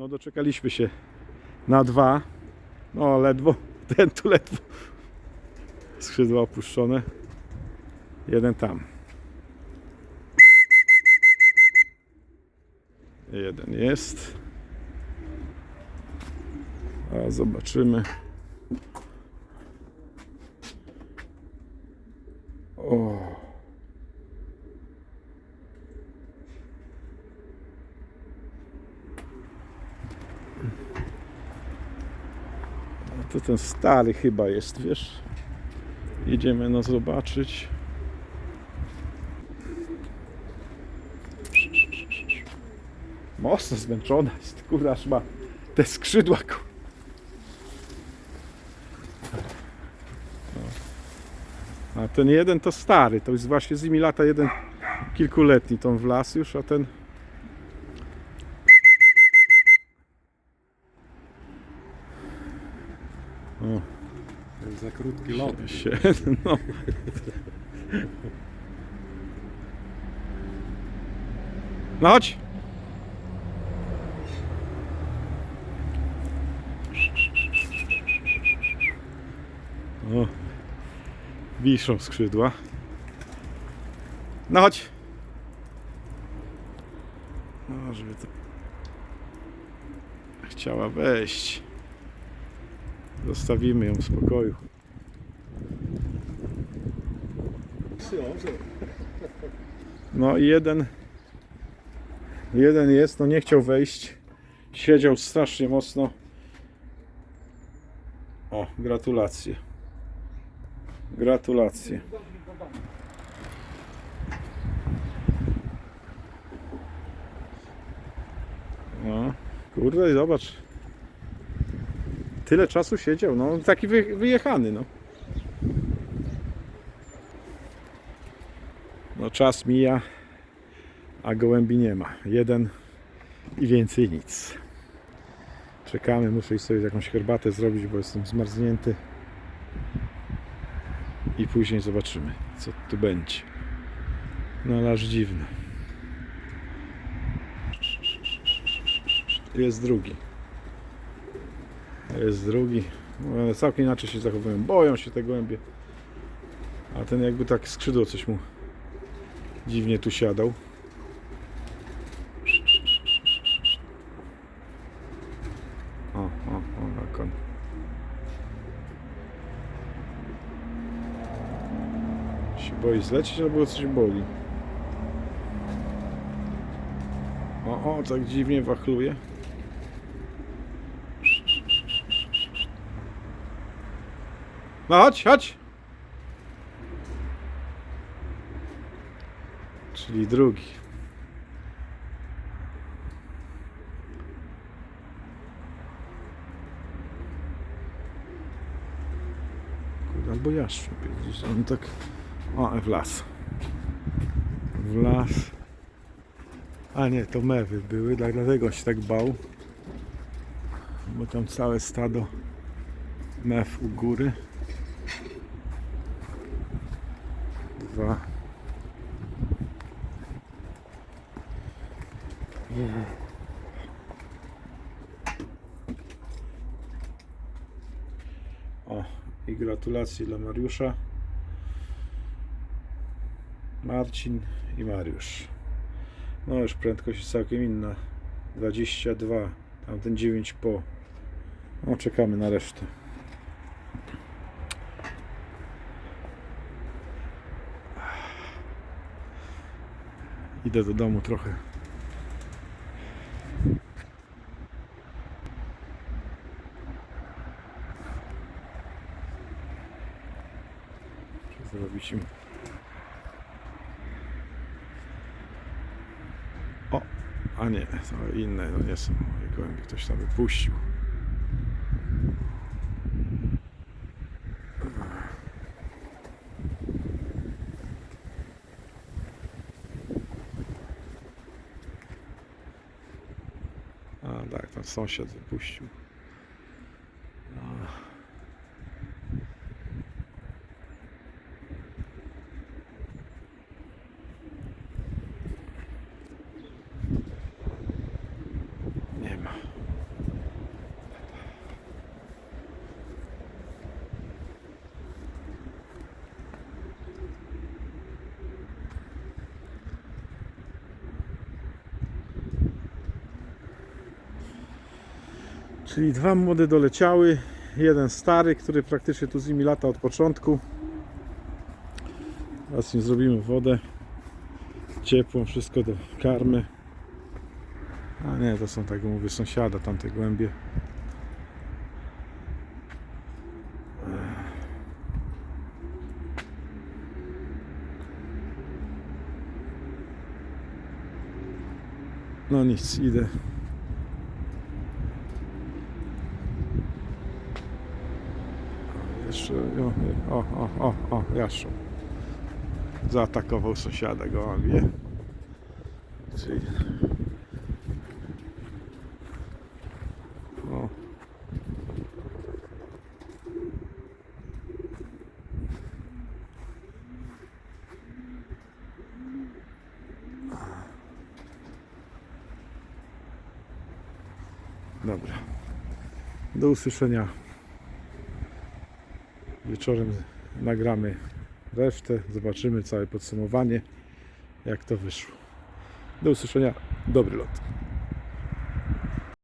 No doczekaliśmy się na dwa. No ledwo, ten tu ledwo. Skrzydła opuszczone. Jeden tam. Jeden jest. A zobaczymy. To ten stary chyba jest, wiesz? Jedziemy no zobaczyć. Mocno zmęczona jest, kurwa, aż ma te skrzydła. ku- No. A ten jeden to stary, to jest właśnie z nimi lata jeden kilkuletni, tą w las już, a ten o, Za krótki lot. się, no. No chodź. O, wiszą skrzydła. No chodź. No, żeby to... Chciała wejść. Zostawimy ją w spokoju. No i jeden jeden jest, no nie chciał wejść. Siedział strasznie mocno. O, gratulacje. Gratulacje. No, kurde, zobacz. Tyle czasu siedział, no taki wy, wyjechany, no. No czas mija, a gołębi nie ma. Jeden i więcej nic. Czekamy, muszę iść sobie jakąś herbatę zrobić, bo jestem zmarznięty. I później zobaczymy, co tu będzie. No ale aż dziwne. Jest drugi. Jest drugi. One całkiem inaczej się zachowują. Boją się te gołębie. A ten jakby tak skrzydło coś mu dziwnie tu siadał. O, o, o, na koń. Się boi zlecieć albo coś boli. O, o, tak dziwnie wachluje. No chodź, chodź! Czyli drugi. Kurde, albo jaszczur gdzieś. On tak... O, w las. W las. A nie, to mewy były, dla- dlatego się tak bał. Bo tam całe stado mew u góry. Dwa. O, i gratulacje dla Mariusza. Marcin i Mariusz. No już prędkość jest całkiem inna. 22, tamten 9 po. No czekamy na resztę. Idę do domu trochę. Zrobić im. O, a nie, to inne, no nie są moje gołębie, ktoś tam wypuścił. A tak, tam sąsiad wypuścił. A. Nie ma. Czyli dwa młode doleciały, jeden stary, który praktycznie tu z nimi lata od początku. Teraz im zrobimy wodę ciepłą, wszystko do karmy. A nie, to są tak mówię sąsiada, tamte głębie. No nic, idę. O, o, o, o, jaszczu. Zaatakował sąsiada gołębie. Czyli... O. Dobra. Do usłyszenia. Wieczorem nagramy resztę, zobaczymy całe podsumowanie, jak to wyszło. Do usłyszenia. Dobry lot.